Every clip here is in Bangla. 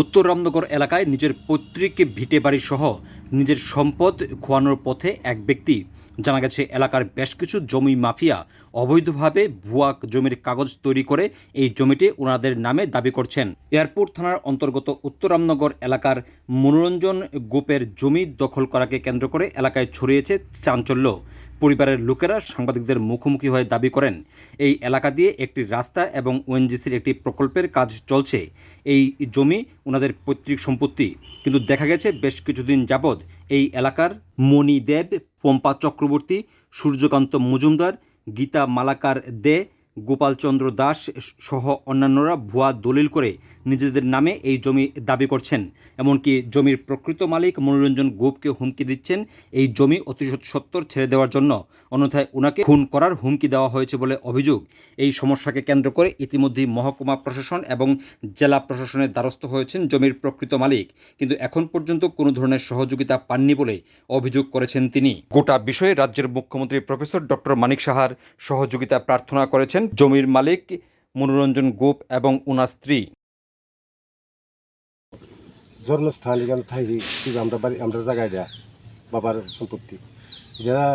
উত্তর রামনগর এলাকায় নিজের পৈতৃক ভিটে বাড়ি সহ নিজের সম্পদ খোয়ানোর পথে এক ব্যক্তি। জানা গেছে, এলাকার বেশ কিছু জমি মাফিয়া অবৈধভাবে ভুয়া জমির কাগজ তৈরি করে এই জমিটি ওনাদের নামে দাবি করছেন। এয়ারপোর্ট থানার অন্তর্গত উত্তর রামনগর এলাকার মনোরঞ্জন গোপের জমি দখল করাকে কেন্দ্র করে এলাকায় ছড়িয়েছে চাঞ্চল্য। পরিবারের লোকেরা সাংবাদিকদের মুখোমুখি হয়ে দাবি করেন, এই এলাকা দিয়ে একটি রাস্তা এবং ওএনজিসির একটি প্রকল্পের কাজ চলছে। এই জমি ওনাদের পৈতৃক সম্পত্তি। কিন্তু দেখা গেছে বেশ কিছুদিন যাবৎ এই এলাকার মণি দেব পম্পা চক্রবর্তী, সূর্যকান্ত মজুমদার, গীতা মালাকার দে গোপালচন্দ্র দাস সহ অন্যান্যরা ভুয়া দলিল করে নিজেদের নামে এই জমি দাবি করছেন। এমনকি জমির প্রকৃত মালিক মনোরঞ্জন গোপকে হুমকি দিচ্ছেন এই জমি অতি সত্তর ছেড়ে দেওয়ার জন্য। অন্যথায় ওনাকে খুন করার হুমকি দেওয়া হয়েছে বলে অভিযোগ। এই সমস্যাকে কেন্দ্র করে ইতিমধ্যেই মহকুমা প্রশাসন এবং জেলা প্রশাসনের দ্বারস্থ হয়েছেন জমির প্রকৃত মালিক। কিন্তু এখন পর্যন্ত কোনো ধরনের সহযোগিতা পাননি বলে অভিযোগ করেছেন তিনি। গোটা বিষয়ে রাজ্যের মুখ্যমন্ত্রী প্রফেসর ডক্টর মানিক সাহার সহযোগিতা প্রার্থনা করেছেন জমির মালিক মনোরঞ্জন গোপ এবং ওনার স্ত্রী। জন্মস্থান এখানে আমরা বাড়ি আমরা জায়গায় দেয়া, বাবার সম্পত্তি। যারা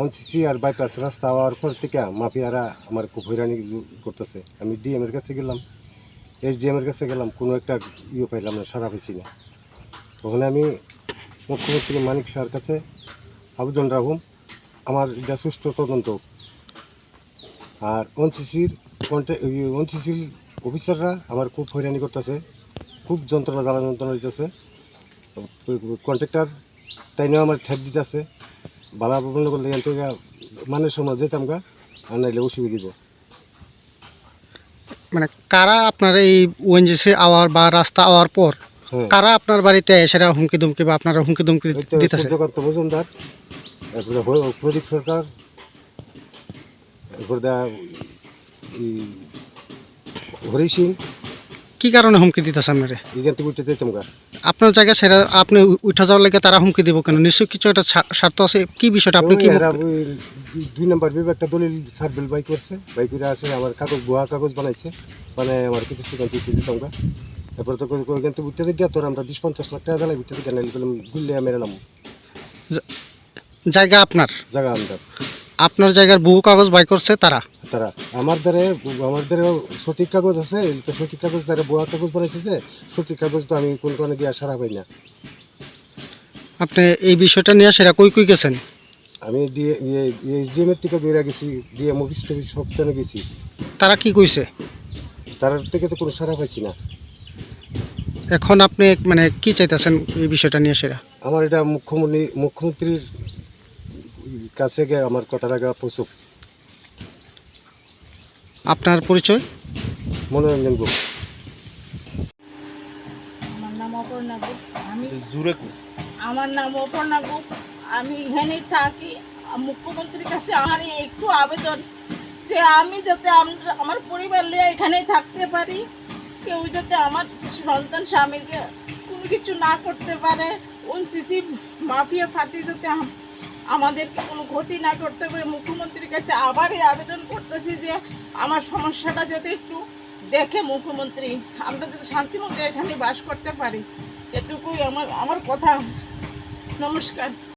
এনসিসি আর বাইপাস রাস্তা হওয়ার পর থেকে মাফিয়ারা আমার খুব হয়রানি করতেছে। আমি ডিএম এর কাছে গেলাম। এস ডিএম এর কাছে গেলাম, কোনো একটা ইয়ে পাইলাম না, সারা পেয়েছি না। ওখানে আমি মুখ্যমন্ত্রী মানিক শাহর কাছে আবেদন রাখুম আমার এটা সুষ্ঠু তদন্ত। আর এনসিসির এনসিসির অফিসাররা আমার খুব হয়রানি করতেছে। খুব যন্ত্রণা জ্বালা যন্ত্রণা দিতেছে। কন্ট্রাক্টর তাই নিয়েও আমার ঠেট দিতেছে। বালা বন্ধ করলে এখান থেকে মানের সময় যেতাম গা আর নাইলে অসুবিধা দিব। মানে কারা আপনার এই ওএনজিসি আওয়ার বা রাস্তা আওয়ার পর হ্যাঁ। কারা আপনার বাড়িতে সেটা হুমকি দুমকি বা আপনারা হুমকি দুমকি দিতেছে? মজুমদার প্রদীপ সরকার এরপরে দা হরি সিং। কি কারণে হুমকি দিতেছে আপনারে এখান থেকে উঠতে যেতাম গা। আপনার জায়গায় সেটা আপনি উঠা যাওয়ার লাগে তারা হুমকি দিব কেন? নিশ্চয়ই কিছু একটা স্বার্থ আছে? কি বিষয়টা? আপনি কি এরা ওই দুই নম্বর বিভাগটা দলিল সার্ভেল বাই করছে। বাই করে আসে আমার কাগজ ভুয়া কাগজ বানাইছে। মানে আমার কিছু সেখান থেকে দিতাম গা। তারপরে তো কই- কই এখান থেকে উঠতে গিয়ে তোর আমরা বিশ পঞ্চাশ লাখ টাকা দিলাই উঠতে নাইলে করলাম গুললে মেরে নাম। জায়গা আপনার? জায়গা আমরা আপনার জায়গার বহু কাগজ বাই করছে তারা? তারা। আমার দ্বারে আমার দ্বারে সঠিক কাগজ আছে তো সঠিক কাগজ দ্বারা ভুয়া কাগজ বানাইছে সঠিক কাগজ তো আমি কোন কোনে গিয়ে সারা পাই না। আপনি এই বিষয়টা নিয়ে সেরা কই কই গেছেন? আমি ডিএ এসডিএম এর থেকে দূরে গেছি ডিএম অফিস টফিস সব গেছি। তারা কি কইছে? তার থেকে তো কোনো সারা পাইছি না। এখন আপনি মানে কি চাইতেছেন এই বিষয়টা নিয়ে সেরা আমার এটা মুখ্যমন্ত্রী মুখ্যমন্ত্রীর কাছে গিয়ে আমার কথাটা গা পৌঁছুক আপনার পরিচয়? মনোরঞ্জন গুপ আমার নাম অপর্ণা গুপ আমি জুড়ে আমার নাম অপর্ণা গুপ আমি এখানেই থাকি। মুখ্যমন্ত্রীর কাছে আমার একটু আবেদন যে আমি যাতে আমরা- আমার পরিবার নিয়ে এখানেই থাকতে পারি কেউ যাতে আমার সন্তান স্বামীকে কোনো কিছু না করতে পারে সিসি মাফিয়া ফাটি যাতে আম- আমাদেরকে কোনো ক্ষতি না করতে পারে মুখ্যমন্ত্রীর কাছে আবারই আবেদন করতেছি যে আমার সমস্যাটা যাতে একটু দেখে মুখ্যমন্ত্রী। আমরা যাতে শান্তিমতো এখানে বাস করতে পারি। এটুকুই আমার আমার কথা। নমস্কার।